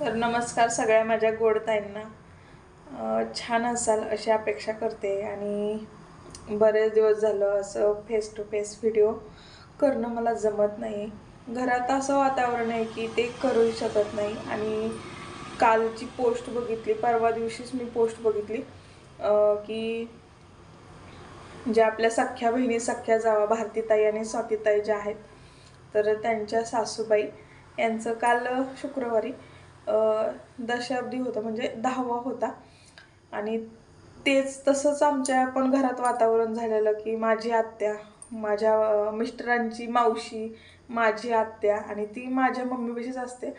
तर नमस्कार सगळ्या माझ्या गोड ताईंना. छान असाल अशी अपेक्षा करते आणि बरेच दिवस झालं असं फेस टू फेस व्हिडिओ करणं मला जमत नाही. घरात असं वातावरण आहे की ते करू शकत नाही आणि कालची पोस्ट बघितली परवा दिवशीच मी पोस्ट बघितली की ज्या आपल्या सख्ख्या बहिणी सख्ख्या जावा भारतीताई आणि स्वातीताई ज्या आहेत तर त्यांच्या सासूबाई यांचं काल शुक्रवारी दशाब्दी होतं म्हणजे दहावा होता. आणि तेच तसंच आमच्या पण घरात वातावरण झालेलं की माझी आत्या माझ्या मिस्टरांची मावशी माझी आत्या आणि ती माझ्या मम्मीपाशीच असते.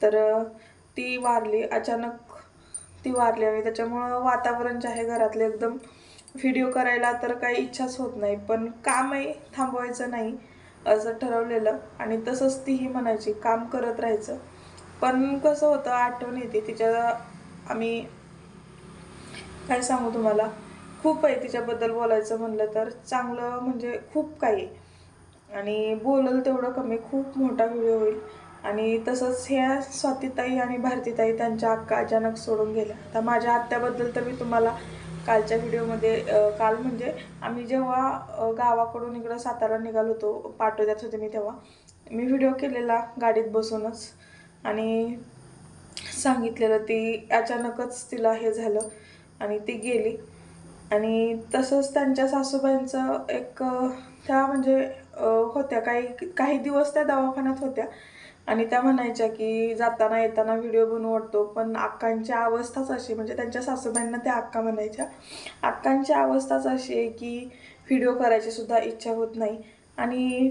तर ती वारली. अचानक ती वारली आणि त्याच्यामुळं वातावरण जे आहे घरातलं एकदम व्हिडिओ करायला तर काही इच्छाच होत नाही. पण कामही थांबवायचं नाही असं ठरवलेलं आणि तसंच तीही म्हणायची काम करत राहायचं. पण कसं होतं आठवण येते. तिच्या आम्ही काय सांगू तुम्हाला? खूप आहे तिच्याबद्दल बोलायचं म्हणलं तर. चांगलं म्हणजे खूप काही आणि बोलल तेवढं कमी खूप मोठा व्हिडिओ होईल. आणि तसंच ह्या स्वातीताई आणि भारतीताई त्यांच्या अक्का अचानक सोडून गेल्या. आता माझ्या आत्याबद्दल तर मी तुम्हाला कालच्या व्हिडिओमध्ये काल म्हणजे आम्ही जेव्हा गावाकडून इकडं सातारा निघालो होतो पाठवण्यात होते मी तेव्हा. मी व्हिडिओ केलेला गाडीत बसूनच. आणि सांगितलेलं ती अचानकच तिला हे झालं आणि ती गेली. आणि तसंच त्यांच्या सासूबाईंचं एक त्या म्हणजे होत्या काही काही दिवस त्या दवाखान्यात होत्या. आणि त्या म्हणायच्या की जाताना येताना व्हिडिओ बनवू वाटतो पण अक्कांची अवस्थाच अशी म्हणजे त्यांच्या सासूबाईंना त्या अक्का म्हणायच्या अक्कांची अवस्थाच अशी आहे की व्हिडिओ करायची सुद्धा इच्छा होत नाही. आणि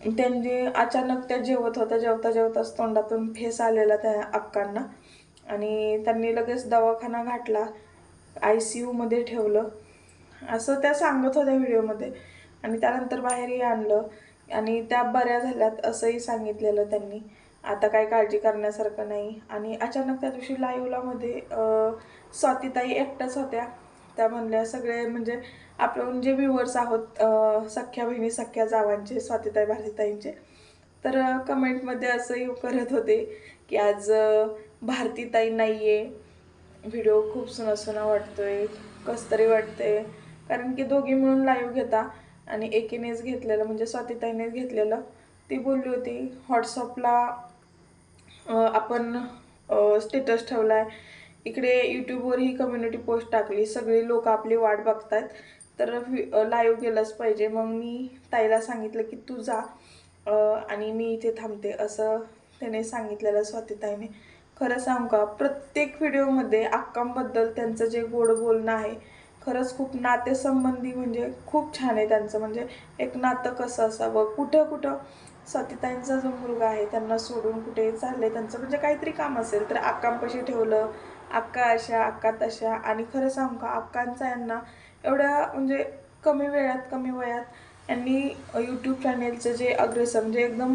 त्यांनी अचानक त्या जेवत होत्या जेवता जेवताच तोंडातून फेस आलेला त्या अक्कांना. आणि त्यांनी लगेच दवाखाना घातला आय सी यूमध्ये ठेवलं. असं त्या सांगत होत्या व्हिडिओमध्ये. आणि त्यानंतर बाहेरही आणलं. आणि त्या बऱ्या झाल्यात असंही सांगितलेलं त्यांनी. आता काय काळजी करण्यासारखं नाही. आणि अचानक त्या दिवशी लाईवलामध्ये स्वातीताई एकट्याच होत्या. त्या म्हणल्या सगळे म्हणजे आपण जे व्ह्युअर्स आहोत सख्ख्या बहिणी सख्ख्या जावांचे स्वातीताई भारतीताईंचे तर कमेंटमध्ये असंही करत होते की आज भारतीताई नाही आहे व्हिडिओ खूप सुना सुना वाटतोय. कस तरी वाटतंय. कारण की दोघी मिळून लाईव्ह घेता आणि एकीनेच घेतलेलं म्हणजे स्वातीताईनेच घेतलेलं. ती बोलली होती व्हॉट्सअपला आपण स्टेटस ठेवला आहे इकडे यूट्यूबवर ही कम्युनिटी पोस्ट टाकली. सगळी लोक आपली वाट बघतात. तर लाईव्ह गेलंच पाहिजे. मग मी ताईला सांगितलं की तू जा. आणि मी इथे थांबते. असं त्याने सांगितलेलं स्वातीताईने. खरं सांगू का? प्रत्येक व्हिडिओमध्ये अक्कांबद्दल त्यांचं जे गोड बोलणं आहे खरंच खूप नातेसंबंधी म्हणजे खूप छान आहे त्यांचं. म्हणजे एक नातं कसं असावं? कुठं कुठं स्वातीताईंचा जो मुलगा आहे त्यांना सोडून कुठे चाललं आहे त्यांचं? म्हणजे काहीतरी काम असेल. तर अक्कांपाशी ठेवलं अक्का अशा अक्का तशा आणि खरं सांगू का अक्कांचा यांना एवढ्या म्हणजे कमी वेळात कमी वयात यांनी यूट्यूब चॅनेलचं जे अग्रेसर म्हणजे एकदम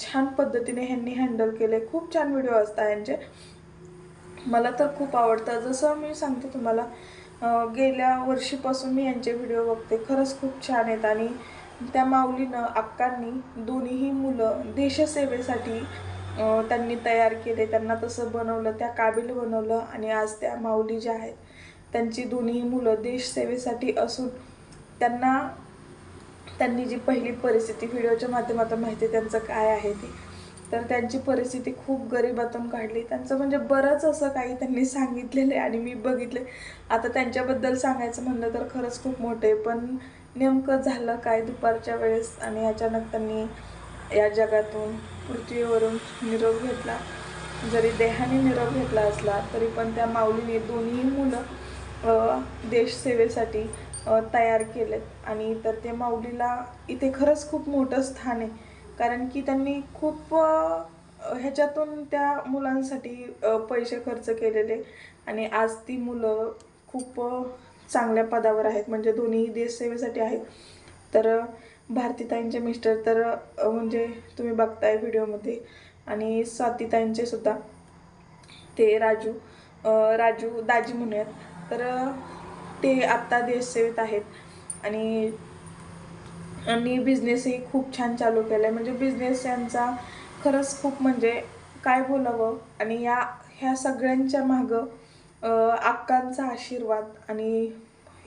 छान पद्धतीने ह्यांनी हँडल केले. खूप छान व्हिडिओ असतात यांचे. मला तर खूप आवडतं. जसं मी सांगते तुम्हाला गेल्या वर्षीपासून मी यांचे व्हिडिओ बघते. खरंच खूप छान आहेत आणि त्या माऊलीनं अक्कांनी दोन्हीही मुलं देशसेवेसाठी त्यांनी तयार केले त्यांना तसं बनवलं त्या काबिल बनवलं आणि आज त्या माऊली ज्या आहेत त्यांची दोन्ही मुलं देशसेवेसाठी असून त्यांना त्यांनी जी पहिली परिस्थिती व्हिडिओच्या माध्यमातून माहिती आहे त्यांचं काय आहे ते. तर त्यांची परिस्थिती खूप गरीबातून काढली. त्यांचं म्हणजे बरंच असं काही त्यांनी सांगितलेलं आहे आणि मी बघितले आता त्यांच्याबद्दल सांगायचं म्हणलं तर खरंच खूप मोठं आहे. पण नेमकं झालं काय दुपारच्या वेळेस आणि अचानक त्यांनी या जगातून पृथ्वीवरून निरोप घेतला. जरी देहाने निरोप घेतला असला तरी पण त्या माऊलीने दोन्ही मुलं देशसेवेसाठी तयार केलेत. आणि तर ते माऊलीला इथे खरंच खूप मोठं स्थान आहे. कारण की त्यांनी खूप ह्याच्यातून त्या मुलांसाठी पैसे खर्च केलेले. आणि आज ती मुलं खूप चांगल्या पदावर आहेत. म्हणजे दोन्ही देशसेवेसाठी आहेत. तर भारतीताईंचे मिस्टर तर म्हणजे तुम्ही बघताय व्हिडिओमध्ये. आणि स्वातीताईंचे सुद्धा. ते राजू राजू दाजी म्हणूयात तर ते आत्ता देशसेवेत आहेत. आणि आणि बिझनेसही खूप छान चालू केला आहे म्हणजे बिझनेस यांचा खरंच खूप म्हणजे काय बोलावं? आणि या ह्या सगळ्यांच्या मागं अक्कांचा आशीर्वाद आणि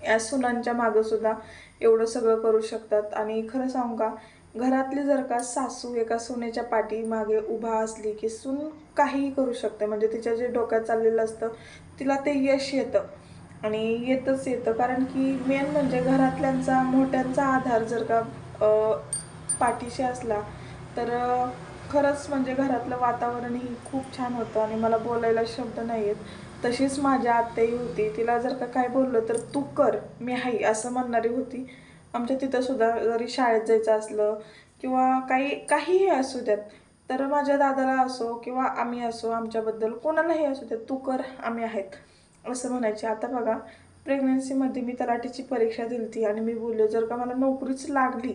या सुनांच्या मागं सुद्धा एवढं सगळं करू शकतात. आणि खरं सांगू का घरातली जर का सासू एका सुनेच्या पाठीमागे उभा असली की सून काहीही करू शकते. म्हणजे तिच्या जे डोक्यात चाललेलं असतं तिला ते यश येतं. आणि येतच येतं. कारण की मेन म्हणजे घरातल्यांचा मोठ्यांचा आधार जर का पाठीशी असला तर खरंच म्हणजे घरातलं वातावरणही खूप छान होतं. आणि मला बोलायला शब्द नाही आहेत तशीच माझ्या आत्याही होती. तिला जर का काय बोललं तर तू कर मी हाई असं म्हणणारी होती. आमच्या तिथंसुद्धा जरी शाळेत जायचं असलं किंवा काही काहीही असू द्यात तर माझ्या दादाला असो किंवा आम्ही असो आमच्याबद्दल कोणालाही असू द्यात तू कर आम्ही आहेत. असं म्हणायचे. आता बघा प्रेग्नन्सीमध्ये मी तलाठीची परीक्षा दिली ती आणि मी बोललो जर का मला नोकरीच लागली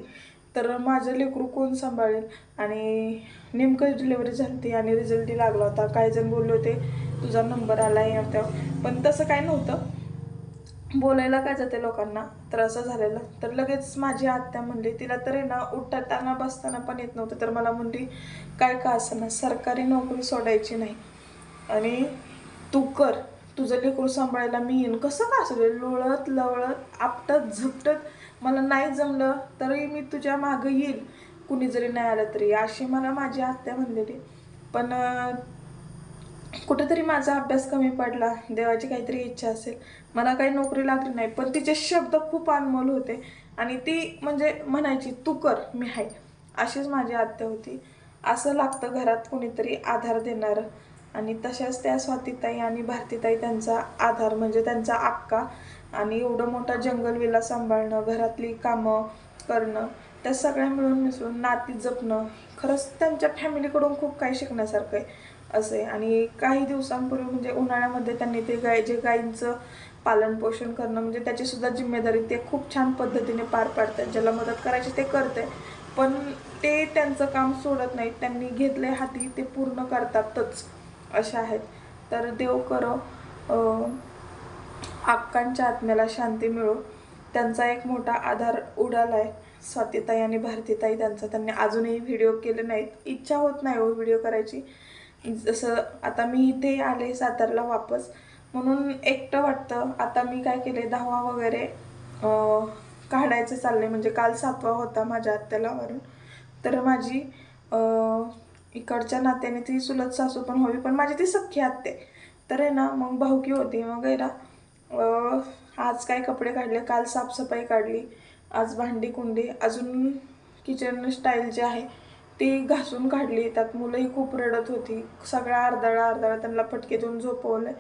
तर माझं लेकरू कोण सांभाळेल? आणि नेमकं डिलेवरी झाली होती आणि रिझल्टही लागला होता. काही जण बोलले होते तुझा नंबर आला आहे पण तसं काय नव्हतं. बोलायला काय जाते लोकांना? तर असं झालेलं. तर लगेच माझी आत्या म्हणली तिला तर ना उठताना बसताना पण येत नव्हतं. तर मला म्हणली काय का असं ना सरकारी नोकरी सोडायची नाही. आणि तू कर. तुझं लेकरू सांभाळायला मी येईन. कसं का असं? लोळत लवळत आपटत झपटत. मला नाही जमलं तरी मी तुझ्या मागं येईल. कुणी जरी नाही आलं तरी. अशी मला माझी आत्या म्हणलेली. पण कुठेतरी माझा अभ्यास कमी पडला देवाची काहीतरी इच्छा असेल. मला काही नोकरी लागली नाही पण तिचे शब्द खूप अनमोल होते. आणि ती म्हणजे म्हणायची तू कर मी आहे. अशीच माझी आत्या होती. असं लागतं घरात कोणीतरी आधार देणारं. आणि तशाच त्या स्वातीताई आणि भारतीताई त्यांचा आधार म्हणजे त्यांचा अक्का आणि एवढं मोठा जंगलविला सांभाळणं घरातली कामं करणं त्या सगळ्या मिळून मिसळून नाती जपणं. खरंच त्यांच्या फॅमिलीकडून खूप काही शिकण्यासारखं आहे. असे. आणि काही दिवसांपूर्वी म्हणजे उन्हाळ्यामध्ये त्यांनी ते गाय जे गायींचं पालनपोषण करणं म्हणजे त्याचीसुद्धा जिम्मेदारी ते खूप छान पद्धतीने पार पाडतात. ज्याला मदत करायची ते करते. पण ते त्यांचं काम सोडत नाहीत. त्यांनी घेतले हाती ते पूर्ण करतातच. अशा आहेत. तर देव करो आक्कांच्या आत्म्याला शांती मिळो. त्यांचा एक मोठा आधार उडाला आहे स्वातीताई आणि भारतीताई त्यांचा. त्यांनी अजूनही व्हिडिओ केले नाहीत. इच्छा होत नाही हो व्हिडिओ करायची. जसं आता मी इथे आले सातारला वापस म्हणून एकटं वाटतं. आता मी काय केले दहावा वगैरे काढायचं चाललंय. म्हणजे काल सातवा होता माझ्या आत्याला वरून. तर माझी इकडच्या नात्याने ती सुलत सासू पण हवी पण माझी ती सख्खी आत्ते तर आहे ना मग भाऊकी होती. मग आहे ना आज काय कपडे काढले? काल साफसफाई काढली. आज भांडी कुंडी. अजून किचन स्टाईल जे आहे ती घासून काढली त्यात मुलंही खूप रडत होती. सगळ्या अर्धळा अर्धळा त्यांना फटके देऊन झोपवलं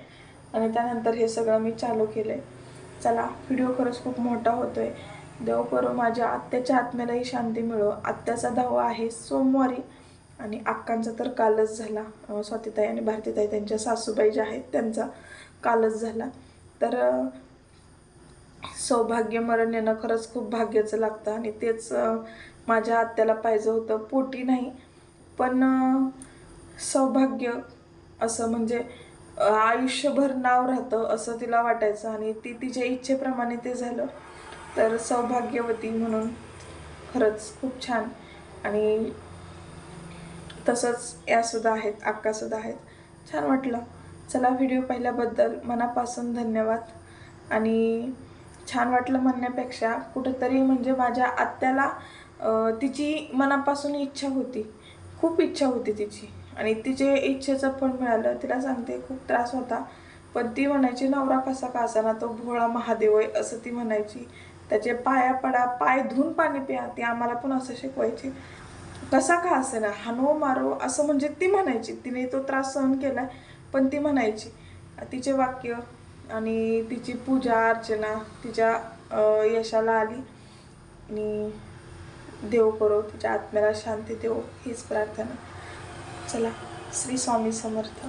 आणि त्यानंतर हे सगळं मी चालू केलं आहे चला व्हिडिओ खरंच खूप मोठा होतो आहे देव करो माझ्या आत्याच्या आत्म्यालाही शांती मिळो. आत्याचा धावा आहे सोमवारी. आणि अक्कांचा तर कालच झाला. स्वातीताई आणि भारतीताई त्यांच्या सासूबाई ज्या आहेत त्यांचा कालच झाला. तर सौभाग्य मरण येणं खरंच खूप भाग्याचं लागतं. आणि तेच माझ्या आत्याला पाहिजे होतं. पोटी नाही पण सौभाग्य असं म्हणजे आयुष्यभर नाव राहतं असं तिला वाटायचं आणि ती तिच्या इच्छेप्रमाणे ते झालं. तर सौभाग्यवती म्हणून खरंच खूप छान. आणि तसंच यासुद्धा आहेत अक्कासुद्धा आहेत. छान वाटलं. चला व्हिडिओ पाहिल्याबद्दल मनापासून धन्यवाद. आणि छान वाटलं म्हणण्यापेक्षा कुठंतरी म्हणजे माझ्या आत्याला तिची मनापासून इच्छा होती. खूप इच्छा होती तिची. आणि तिचे इच्छेचं फळ मिळालं तिला सांगते खूप त्रास होता. पण ती म्हणायची नवरा कसा का असाना तो भोळा महादेव आहे असं ती म्हणायची. त्याचे पाया पडा पाय धुवून पाणी प्या ती आम्हाला पण असं शिकवायची. कसा का असेना हानो मारो असं म्हणजे ती म्हणायची. तिने तो त्रास सहन केला पण ती म्हणायची. तिचे वाक्य आणि तिची पूजा अर्चना तिच्या यशाला आली. आणि देव करो तुझ्या आत्म्याला शांती देव हीच प्रार्थना. चला श्री स्वामी समर्थ.